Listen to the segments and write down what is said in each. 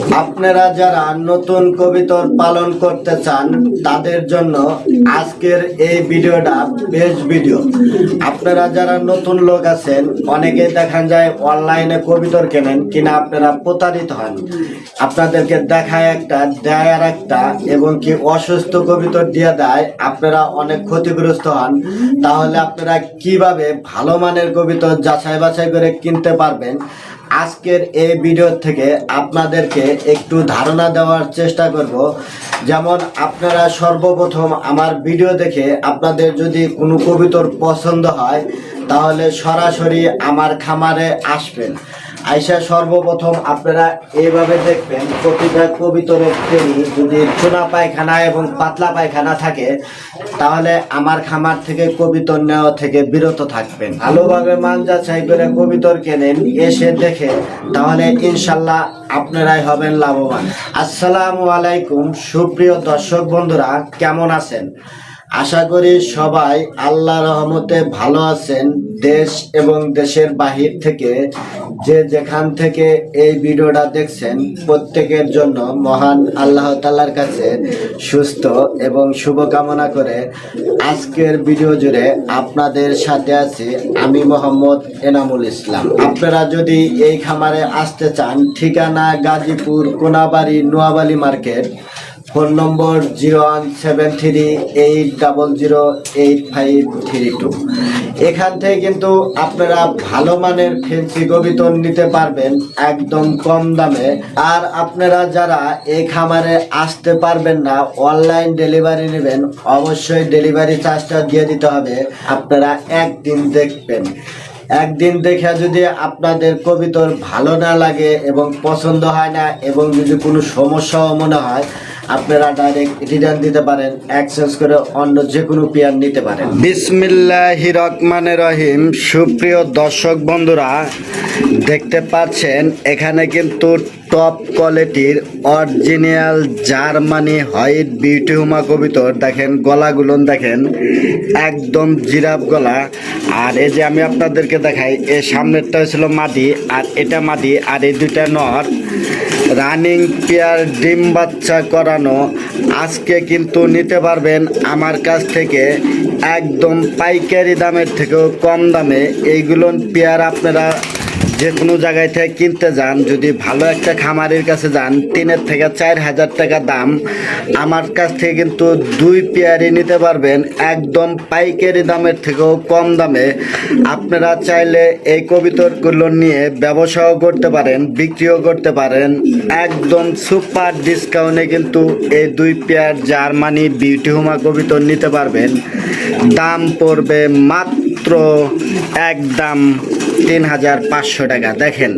আপনারা যারা নতুন কবিতর পালন করতে চান, তাদের জন্য আজকের এই ভিডিওটা বেস্ট ভিডিও। আপনারা যারা নতুন লোক আছেন, অনেকেই দেখা যায় অনলাইনে কবিতর কেনেন কিনা আপনারা প্রতারিত হন। আপনাদেরকে দেখায় একটা, দেয় আর একটা, এবং কি অসুস্থ কবিতর দিয়ে দেয়, আপনারা অনেক ক্ষতিগ্রস্ত হন। তাহলে আপনারা কীভাবে ভালো মানের কবিতর যাচাই বাছাই করে কিনতে পারবেন? আজকের এই ভিডিও থেকে আপনাদেরকে একটু ধারণা দেওয়ার চেষ্টা করব। যেমন আপনারা সর্বপ্রথম আমার ভিডিও দেখে আপনাদের যদি কোনো কবিতর পছন্দ হয়, তাহলে সরাসরি আমার খামারে আসবেন। আইসা সর্বপ্রথম আপনারা এইভাবে দেখবেন, প্রতিটা কবিতরের ট্রেনি যদি চুনা পায়খানা এবং পাতলা পায়খানা থাকে, তাহলে আমার খামার থেকে কবিতর নেওয়া থেকে বিরত থাকবেন। ভালোভাবে মান যাচাই করে কবিতর কেনেন, এসে দেখে, তাহলে ইনশাল্লাহ আপনারাই হবেন লাভবান। আসসালামু আলাইকুম, সুপ্রিয় দর্শক বন্ধুরা, কেমন আছেন? আশা করি সবাই আল্লাহ রহমতে ভালো আছেন, দেশ এবং দেশের বাহির থেকে যে যেখান থেকে এই ভিডিওটা দেখছেন, প্রত্যেকের জন্য মহান আল্লাহ তালার কাছে সুস্থ এবং শুভকামনা করে আজকের ভিডিও জুড়ে আপনাদের সাথে আছি আমি মোহাম্মদ এনামুল ইসলাম। আপনারা যদি এই খামারে আসতে চান, ঠিকানা Gazipur Konabari Noyabali market phone number zero one seven three eight double zero eight five three two. এখান থেকে কিন্তু আপনারা ভালো মানের ফেন্সি কবিতর নিতে পারবেন একদম কম দামে। আর আপনারা যারা এই খামারে আসতে পারবেন না অনলাইন ডেলিভারি নেবেন, অবশ্যই ডেলিভারি চার্জটা দিয়ে দিতে হবে। আপনারা একদিন দেখবেন। একদিন দেখে যদি আপনাদের কবিতর ভালো না লাগে এবং পছন্দ হয় না এবং যদি কোনো সমস্যাও মনে হয় আপনারা ডাইরেক্ট রিটার্ন দিতে পারেন এক্সচেঞ্জ করে অন্য যে কোনো পেয়ার নিতে পারেন। বিসমিল্লাহ রহমানের রহিম। সুপ্রিয় দর্শক বন্ধুরা, দেখতে পাচ্ছেন, এখানে কিন্তু টপ কোয়ালিটির অরিজিনাল জার্মানি হোয়াইট বিউটি হুমা কবিতর, দেখেন, গলাগুলো দেখেন, একদম জিরাফ গলা। আর এই যে আমি আপনাদেরকে দেখাই, এর সামনেরটা ছিল মাটি আর এটা মাটি আর এই দুইটা নর। রানিং পেয়ার ডিম বাচ্চা করানো আজকে কিন্তু নিতে পারবেন আমার কাছ থেকে একদম পাইকারি দামের থেকেও কম দামে। এইগুলো পেয়ার আপনারা যে কোনো জায়গায় থেকে কিনতে যান, যদি ভালো একটা খামারের কাছে যান, তিনের থেকে চার হাজার টাকা দাম। আমার কাছ থেকে কিন্তু দুই পেয়ারই নিতে পারবেন, একদম পাইকারি দামের থেকেও কম দামে। আপনারা চাইলে এই কবিতরগুলো নিয়ে ব্যবসাও করতে পারেন, বিক্রিও করতে পারেন। একদম সুপার ডিসকাউন্টে কিন্তু এই দুই পেয়ার জার্মানি বিউটি হুমা কবিতর নিতে পারবেন। দাম পড়বে মাত্র একদম তিন হাজার পাঁচশো টাকা। দেখেন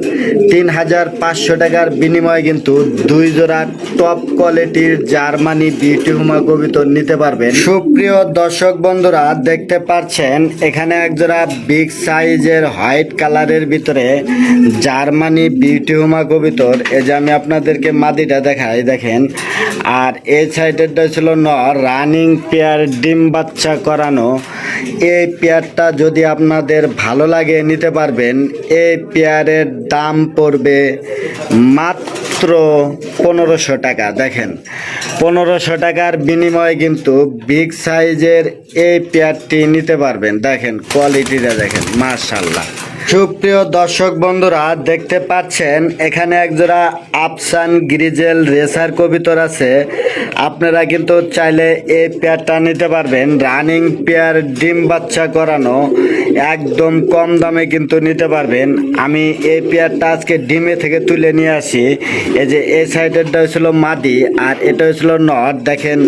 তিন হাজার পাঁচশো টাকার বিনিময়ে কিন্তু দুই জোড়া টপ কোয়ালিটির জার্মানি বিউটি হুমা কবিতর নিতে পারবেন। সুপ্রিয় দর্শক বন্ধুরা, দেখতে পাচ্ছেন, এখানে এক জোড়া বিগ সাইজের হোয়াইট কালারের ভিতরে জার্মানি বিউটি হুমা কবিতর এই যে আমি আপনাদেরকে মাদিটা দেখাই, দেখেন। আর এই সাইডেরটা ছিল ন রানিং পেয়ার ডিম বাচ্চা করানো। এই পেয়ারটা যদি আপনাদের ভালো লাগে, নিতে পারবেন। এই পেয়ারের দাম পড়বে মাত্র পনেরোশো টাকা। দেখেন, পনেরোশো টাকার বিনিময়ে কিন্তু বিগ সাইজের এই পেয়ারটি নিতে পারবেন। দেখেন, কোয়ালিটিটা দেখেন মার্শাল্লাহ সুপ্রিয় দর্শক বন্ধুরা, দেখতে পাচ্ছেন, এখানে একজোড়া আফসান গ্রিজেল রেসার কবিতর আছে। আপনারা কিন্তু চাইলে এই পেয়ারটা নিতে পারবেন। রানিং পেয়ার, ডিম বাচ্চা করানো। একদম কম দামে কিন্তু নিতে পারবেন। আমি এই পেয়ারটা আজকে ডিমে থেকে তুলে নিয়ে আসি। এই যে এই সাইডেরটা হয়েছিল মাদি আর এটা হয়েছিল নট। দেখেন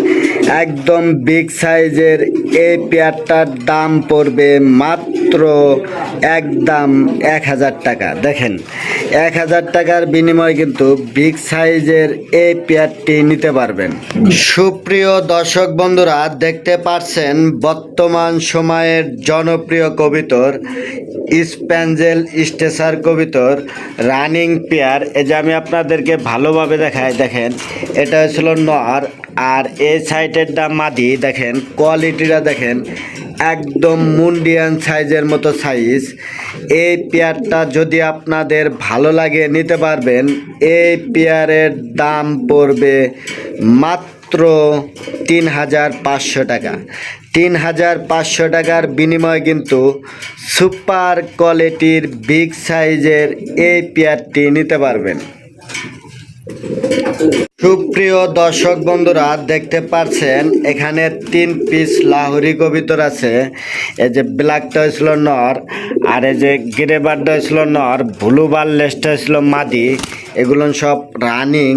একদম বিগ সাইজের এই পেয়ারটার দাম পড়বে মাত্র একদম এক হাজার টাকা। দেখেন, এক হাজার টাকার বিনিময়ে কিন্তু বিগ সাইজের এই পেয়ারটি নিতে পারবেন। সুপ্রিয় দর্শক বন্ধুরা, দেখতে পাচ্ছেন বর্তমান সময়ের জনপ্রিয় কবিতর স্প্যাঞ্জেল স্টেসার কবিতর, রানিং পেয়ার। এই যে আমি আপনাদেরকে ভালোভাবে দেখাই, দেখেন, এটা হয়েছিল নর। আর এই সাইডেরটা মাদি, দেখেন কোয়ালিটিটা দেখেন, একদম মুন্ডিয়ান সাইজের মতো সাইজ এই পেয়ারটা যদি আপনাদের ভালো লাগে, নিতে পারবেন। এই পেয়ারের দাম পড়বে মাত্র তিন হাজার পাঁচশো টাকা। তিন হাজার পাঁচশো টাকার বিনিময়ে কিন্তু সুপার কোয়ালিটির বিগ সাইজের এই পেয়ারটি নিতে পারবেন। সুপ্রিয় দর্শক বন্ধুরা, দেখতে পাচ্ছেন, এখানে তিন পিস লাহোরি কবিতর আছে। এই যে ব্ল্যাকটা হয়েছিল নর, আর এই যে গ্রেবারটা হয়েছিল নর ব্লু বারলেসটা হয়েছিল মাদি, এগুলো সব রানিং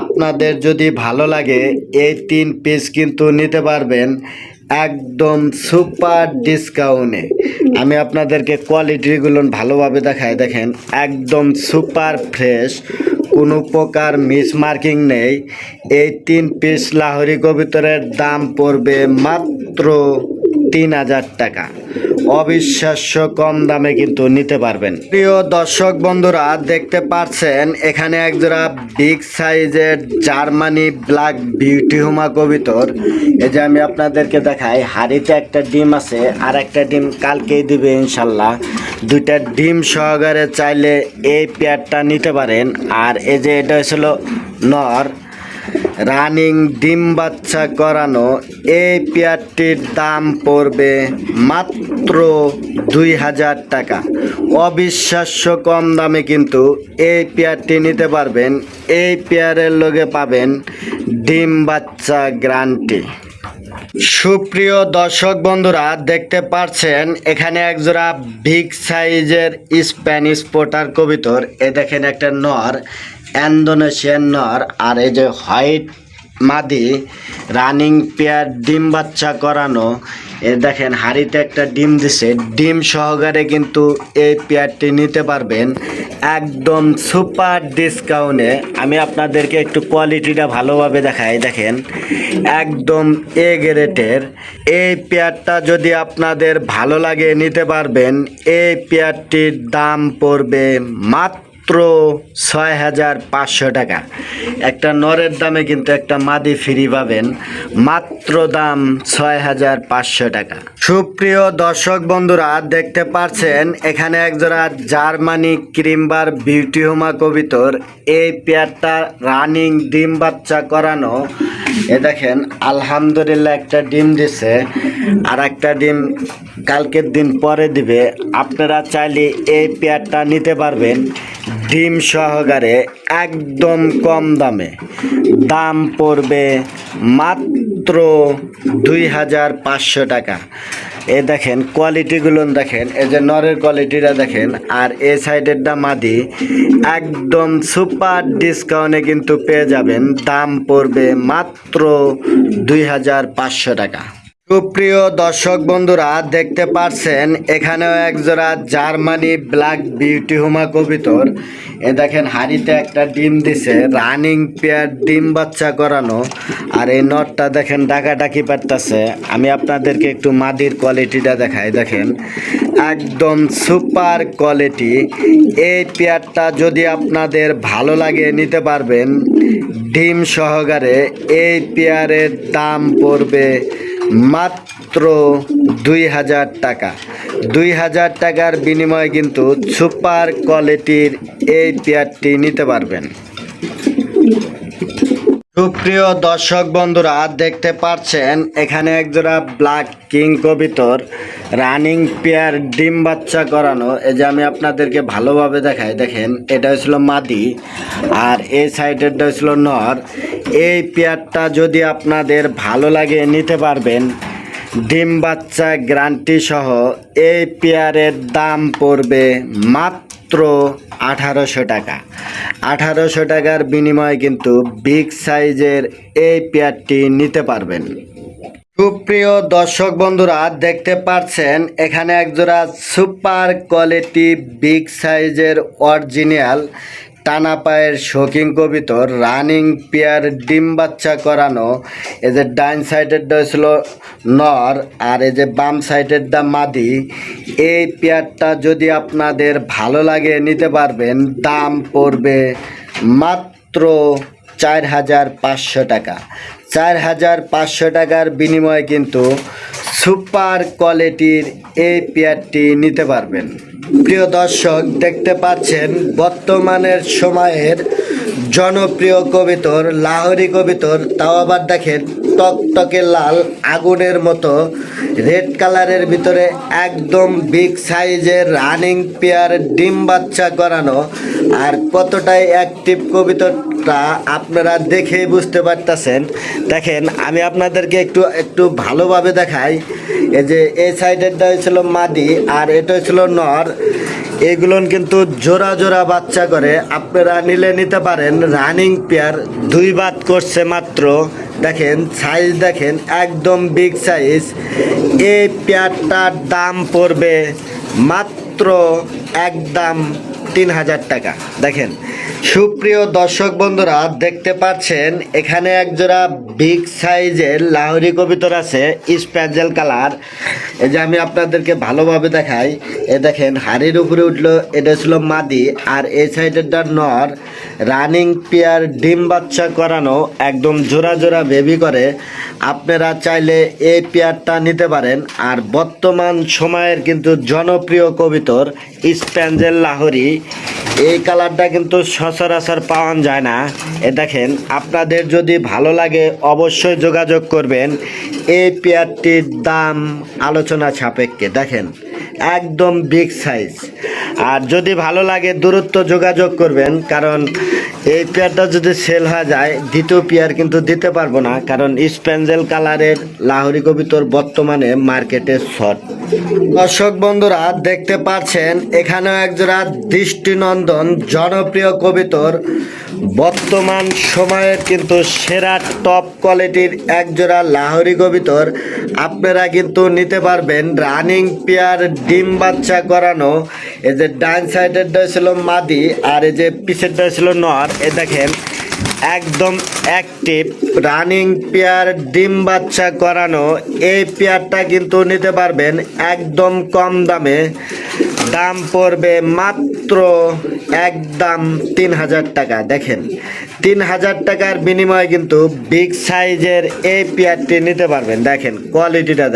আপনাদের যদি ভালো লাগে, এই তিন পিস কিন্তু নিতে পারবেন একদম সুপার ডিসকাউন্টে আমি আপনাদেরকে কোয়ালিটিগুলো ভালোভাবে দেখাই, দেখেন, একদম সুপার ফ্রেশ কোনো প্রকার মিস মার্কিং নেই। এই তিন পিস লাহরি কবিতরের দাম পড়বে মাত্র তিন হাজার টাকা। অবিশ্বাস্য কম দামে কিন্তু নিতে পারবেন। প্রিয় দর্শক বন্ধুরা, দেখতে পাচ্ছেন, এখানে একজোড়া বিগ সাইজের জার্মানি ব্ল্যাক বিউটি হুমা কবিতর। এই যে আমি আপনাদেরকে দেখাই, হাড়িতে একটা ডিম আছে, আর একটা ডিম কালকেই দিবে ইনশাল্লাহ। দুইটা ডিম সহকারে চাইলে এই পেয়ারটা নিতে পারেন। আর এই যে এটা হয়েছিল নর রানিং ডিম বাচ্চা করানো এই পেয়ারটির দাম পড়বে মাত্র দুই হাজার টাকা। অবিশ্বাস্য কম দামে কিন্তু এই পেয়ারটি নিতে পারবেন। এই পেয়ারের লগে পাবেন ডিম বাচ্চা গ্রান্টি। সুপ্রিয় দর্শক বন্ধুরা, দেখতে পাচ্ছেন এখানে একজোড়া বিগ সাইজের স্প্যানিশ পোটার কবিতর। এ দেখেন একটা নর। ইন্দোনেশিয়ান আর এই যে হোয়াইট মাদি রানিং পেয়ার ডিম বাচ্চা করানো, এ দেখেন হাড়িতে একটা ডিম দিছে। ডিম সহকারে কিন্তু এই পেয়ারটি নিতে পারবেন। একদম সুপার ডিসকাউন্টে। আমি আপনাদেরকে একটু কোয়ালিটিটা ভালোভাবে দেখাই, দেখেন। একদম এ গ্রেটের এই পেয়ারটা যদি আপনাদের ভালো লাগে নিতে পারবেন, এই পেয়ারটির দাম পড়বে মাত্র ছয় হাজার পাঁচশো টাকা। একটা নরের দামে কিন্তু একটা মাদি ফ্রি পাবেন, মাত্র দাম ছয় হাজার পাঁচশো টাকা। সুপ্রিয় দর্শক বন্ধুরা, দেখতে পাচ্ছেন, এখানে একজোড়া জার্মানি ক্রিমবার বিউটি হোমা কবিতর। এই পেয়ারটা রানিং ডিম বাচ্চা করানো এ দেখেন, আলহামদুলিল্লাহ একটা ডিম দিছে, আর একটা ডিম কালকের দিন পরে দিবে। আপনারা চাইলে এই পেয়ারটা নিতে পারবেন ডিম সহকারে একদম কম দামে। দাম পড়বে মাত্র দুই হাজার পাঁচশো টাকা। এ দেখেন কোয়ালিটিগুলো দেখেন, এই যে নরের কোয়ালিটিটা দেখেন, আর এ সাইডেরটা মাদি, একদম সুপার ডিসকাউন্টে কিন্তু পেয়ে যাবেন। দাম পড়বে মাত্র দুই হাজার পাঁচশো টাকা। সুপ্রিয় দর্শক বন্ধুরা, দেখতে পাচ্ছেন এখানেও একজোড়া জার্মানি ব্ল্যাক বিউটি হুমা কবিতর। এ দেখেন, হাড়িতে একটা ডিম দিছে, রানিং পেয়ার ডিম বাচ্চা করানো আর এই নটটা দেখেন ডাকাডাকি পারতাছে। আমি আপনাদেরকে একটু মাদির কোয়ালিটিটা দেখাই, দেখেন। একদম সুপার কোয়ালিটি। এই পেয়ারটা যদি আপনাদের ভালো লাগে, নিতে পারবেন। ডিম সহকারে এই পেয়ারের দাম পড়বে মাত্র দুই হাজার টাকা। দুই হাজার টাকার বিনিময়ে কিন্তু সুপার কোয়ালিটির এই পেয়ারটি নিতে পারবেন। সুপ্রিয় দর্শক বন্ধুরা, দেখতে পাচ্ছেন, এখানে একজোড়া ব্ল্যাক কিং কবিতর রানিং পেয়ার ডিম বাচ্চা করানো। এই যে আমি আপনাদেরকে ভালোভাবে দেখাই, দেখেন, এটা হয়েছিল মাদি আর এই সাইডেরটা হয়েছিল নর। এই পেয়ারটা যদি আপনাদের ভালো লাগে, নিতে পারবেন। ডিম বাচ্চা গ্যারান্টি সহ এই পেয়ারের দাম পড়বে মাত্র আঠারোশো টাকা। আঠারোশো টাকার বিনিময়ে কিন্তু বিগ সাইজের এই পেয়ারটি নিতে পারবেন। সুপ্রিয় দর্শক বন্ধুরা, দেখতে পাচ্ছেন, এখানে একজোড়া সুপার কোয়ালিটি বিগ সাইজের অরিজিনাল টানা পায়ের শৌখিন কবিতর রানিং পেয়ার ডিম বাচ্চা করানো, এই যে ডাইন সাইডের সাইডেরটা হয়েছিল নর আর এই যে বাম সাইডের সাইডেরটা মাদি, এই পেয়ারটা যদি আপনাদের ভালো লাগে নিতে পারবেন, দাম পড়বে মাত্র চার হাজার পাঁচশো টাকা। চার হাজার পাঁচশো টাকার বিনিময়ে কিন্তু সুপার কোয়ালিটির এই পেয়ারটি নিতে পারবেন। প্রিয় দর্শক, দেখতে পাচ্ছেন বর্তমানের সময়ের জনপ্রিয় কবিতর, লাহরি কবিতর। তাও আবার দেখেন, টকটকে লাল আগুনের মতো, রেড কালারের ভিতরে একদম বিগ সাইজের রানিং পেয়ার ডিম বাচ্চা করানো আর কতটাই অ্যাক্টিভ কবিতরটা আপনারা দেখেই বুঝতে পারতেছেন। দেখেন, আমি আপনাদেরকে একটু একটু ভালোভাবে দেখাই। এই যে এই সাইডেরটা হয়েছিল মাদি আর এটা হয়েছিল নর। এগুলো কিন্তু জোড়া জোড়া বাচ্চা করে। আপনারা নিলে নিতে পারেন রানিং পেয়ার দুই বাদ করছে মাত্র। দেখেন সাইজ দেখেন, একদম বিগ সাইজ এই পেয়ারটার দাম পড়বে মাত্র একদম তিন হাজার টাকা। দেখেন, সুপ্রিয় দর্শক বন্ধুরা, দেখতে পাচ্ছেন, এখানে একজোড়া বিগ সাইজের লাহোরি কবিতর আছে স্প্যাঞ্জেল কালার। এই যে আমি আপনাদেরকে ভালোভাবে দেখাই, এ দেখেন, হাড়ির উপরে উঠল, এটা ছিল মাদি, আর এই সাইডেরটা নর রানিং পেয়ার ডিম বাচ্চা করানো, একদম জোড়া জোড়া বেবি করে। আপনারা চাইলে এই পেয়ারটা নিতে পারেন, আর বর্তমান সময়ের কিন্তু জনপ্রিয় কবিতর স্প্যাঞ্জেল লাহরি এই কালারটা কিন্তু সচরাচর পাওয়া যায় না। এ দেখেন, আপনাদের যদি ভালো লাগে অবশ্যই যোগাযোগ করবেন। এই পেয়ারটির দাম আলোচনা সাপেক্ষে, দেখেন, একদম বিগ সাইজ আর যদি ভালো লাগে দূরত্ব যোগাযোগ করবেন, কারণ এই পেয়ারটা যদি সেল হয়ে যায়, দ্বিতীয় পেয়ার কিন্তু দিতে পারব না, কারণ স্প্যাঞ্জেল কালারের লাহরি কবিতর বর্তমানে মার্কেটে শর্ট দর্শক বন্ধুরা, দেখতে পাচ্ছেন, এখানেও একজোড়া দৃষ্টিনন্দন জনপ্রিয় কবিতর বর্তমান সময়ের কিন্তু সেরা টপ কোয়ালিটির একজোড়া লাহোরি কবিতর আপনারা কিন্তু নিতে পারবেন রানিং পেয়ার ডিম বাচ্চা করানো এই যে ডান সাইডেরটা ছিল মাদি আর এই যে পিছেরটা ছিল নর এ দেখেন, একদম অ্যাক্টিভ রানিং পেয়ার ডিম বাচ্চা করানো এই পেয়ারটা কিন্তু নিতে পারবেন একদম কম দামে। দাম পড়বে মাত্র একদম তিন হাজার টাকা। দেখেন, তিন হাজার টাকার বিনিময়ে কিন্তু বিগ সাইজের এই পেয়ারটি নিতে পারবেন। দেখেন কোয়ালিটিটা